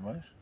mais?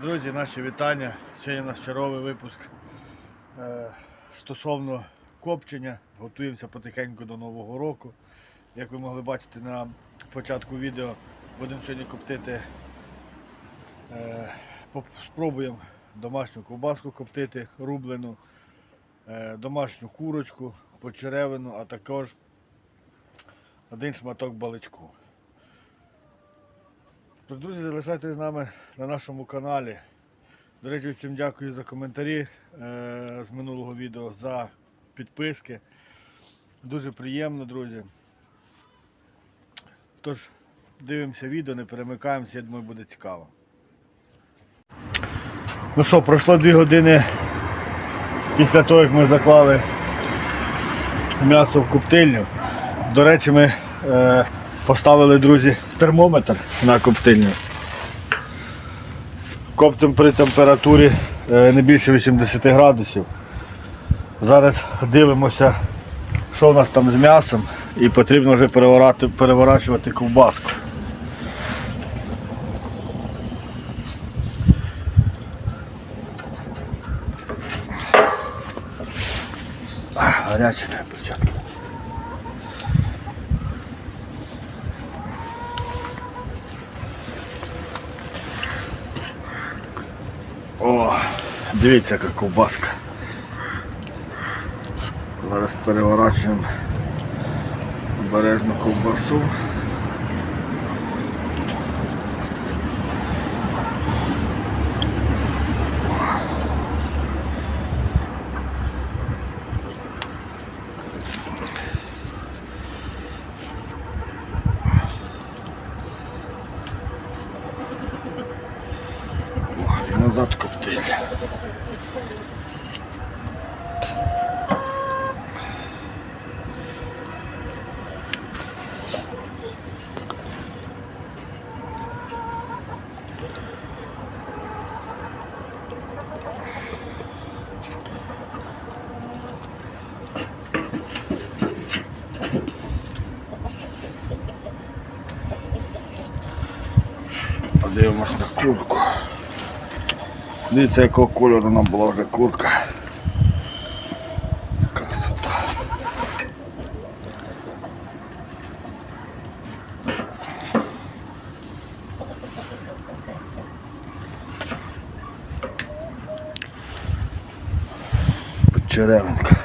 Друзі, наші вітання. Сьогодні у нас черговий випуск е, стосовно копчення. Готуємося потихеньку до Нового року. Як ви могли бачити на початку відео, будемо сьогодні коптити. Е, спробуємо домашню ковбаску коптити, рублену, е, домашню курочку, почеревину, а також один шматок баличку. Друзі, залишайтесь з нами на нашому каналі. До речі, всім дякую за коментарі е, з минулого відео, за підписки. Дуже приємно, друзі. Тож, дивимося відео, не перемикаємося, я думаю, буде цікаво. Ну що, пройшло дві години після того, як ми заклали м'ясо в коптильню. До речі, ми е, поставили, друзі, термометр на коптильню. Коптим при температурі е, не більше 80 градусів. Зараз дивимося, що в нас там з м'ясом і потрібно вже переворачувати ковбаску. Гаряче треба О, дивіться, яка ковбаска. Зараз переворачуємо обережно ковбасу. О, і назад коптильня. Подивимось на курку. Дивіться, якого кольору вона була вже курка. Красота. Черевенка.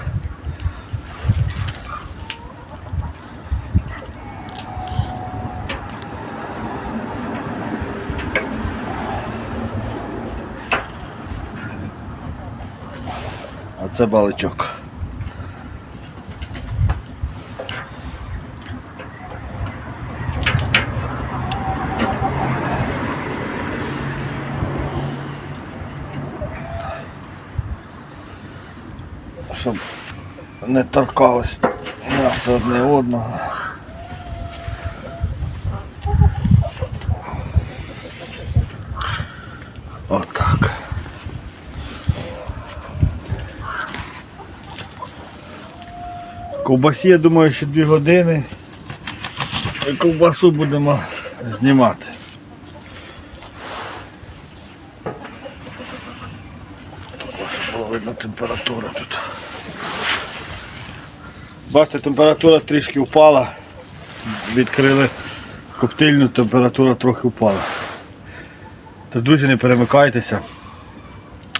Це баличок. Щоб не торкалось м'ясо одне одного. Ковбасі, я думаю, ще дві години. І ковбасу будемо знімати. Також було видно температура тут. Бачите, температура трішки впала. Відкрили коптильню, температура трохи впала. Тож, друзі, не перемикайтеся.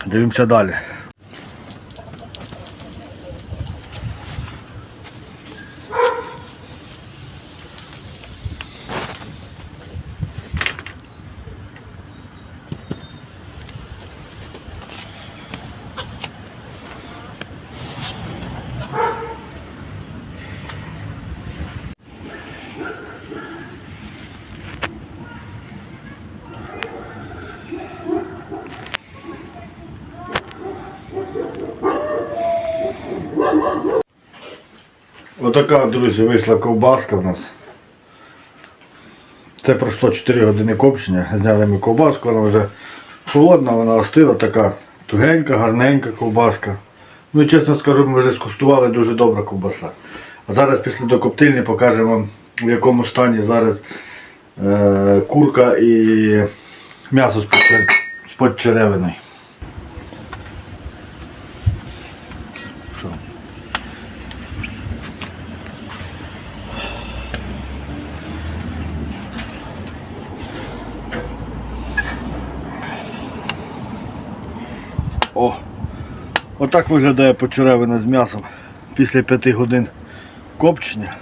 Дивимося далі. Отака, друзі, вийшла ковбаска в нас. Це пройшло 4 години копчення. Зняли ми ковбаску, вона вже холодна, вона остила, така тугенька, гарненька ковбаска. Ну і чесно скажу, ми вже скуштували дуже добра ковбаса. А зараз після до коптильні покажемо вам, в якому стані зараз е, курка і м'ясо з-під черевини. О! Отак виглядає почеревина з м'ясом після 5 годин копчення.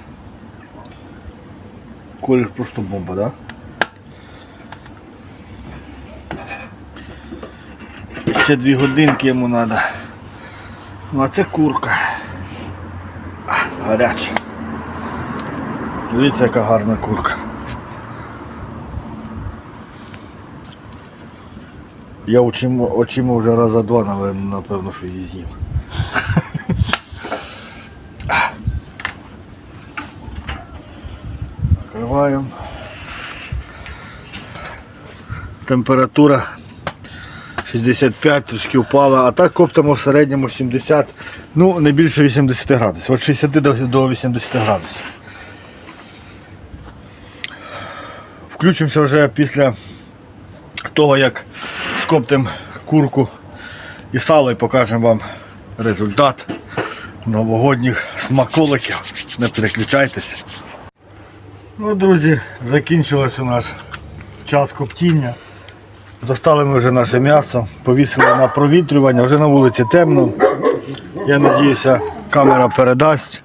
Колір просто бомба, да? Ще 2 годинки йому треба. Ну а це курка. Гаряча. Дивіться, яка гарна курка. Я очима, очима вже раза два, напевно, що її з'їм. Накриваємо. Температура 65 трошки впала, а так коптимо в середньому 70, ну не більше 80 градусів. Від 60 до- до 80 градусів. Включимося вже після того, як скоптимо курку і сало і покажемо вам результат новогодніх смаколиків. Не переключайтеся. Ну, друзі, закінчилось у нас час коптіння. Достали ми вже наше м'ясо, повісили на провітрювання, вже на вулиці темно. Я сподіваюся, камера передасть.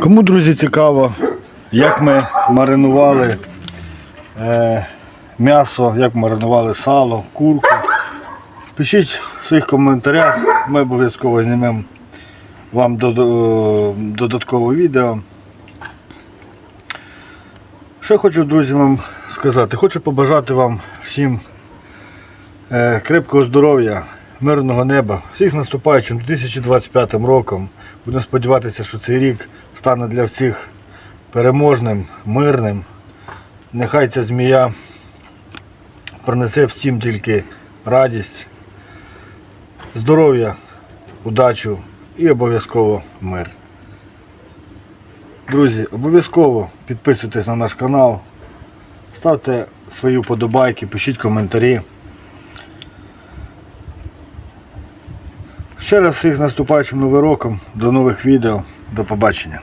Кому, друзі, цікаво, як ми маринували м'ясо, як маринували сало, курку. Пишіть в своїх коментарях, ми обов'язково знімемо вам додаткове відео. Що я хочу, друзі, вам сказати? Хочу побажати вам всім е, крепкого здоров'я, мирного неба, всіх з наступаючим 2025 роком. Будемо сподіватися, що цей рік стане для всіх переможним, мирним. Нехай ця змія принесе всім тільки радість, здоров'я, удачу і обов'язково мир. Друзі, обов'язково підписуйтесь на наш канал, Ставте свої вподобайки, пишіть коментарі. Ще раз всіх з наступаючим новим роком. До нових відео. До побачення.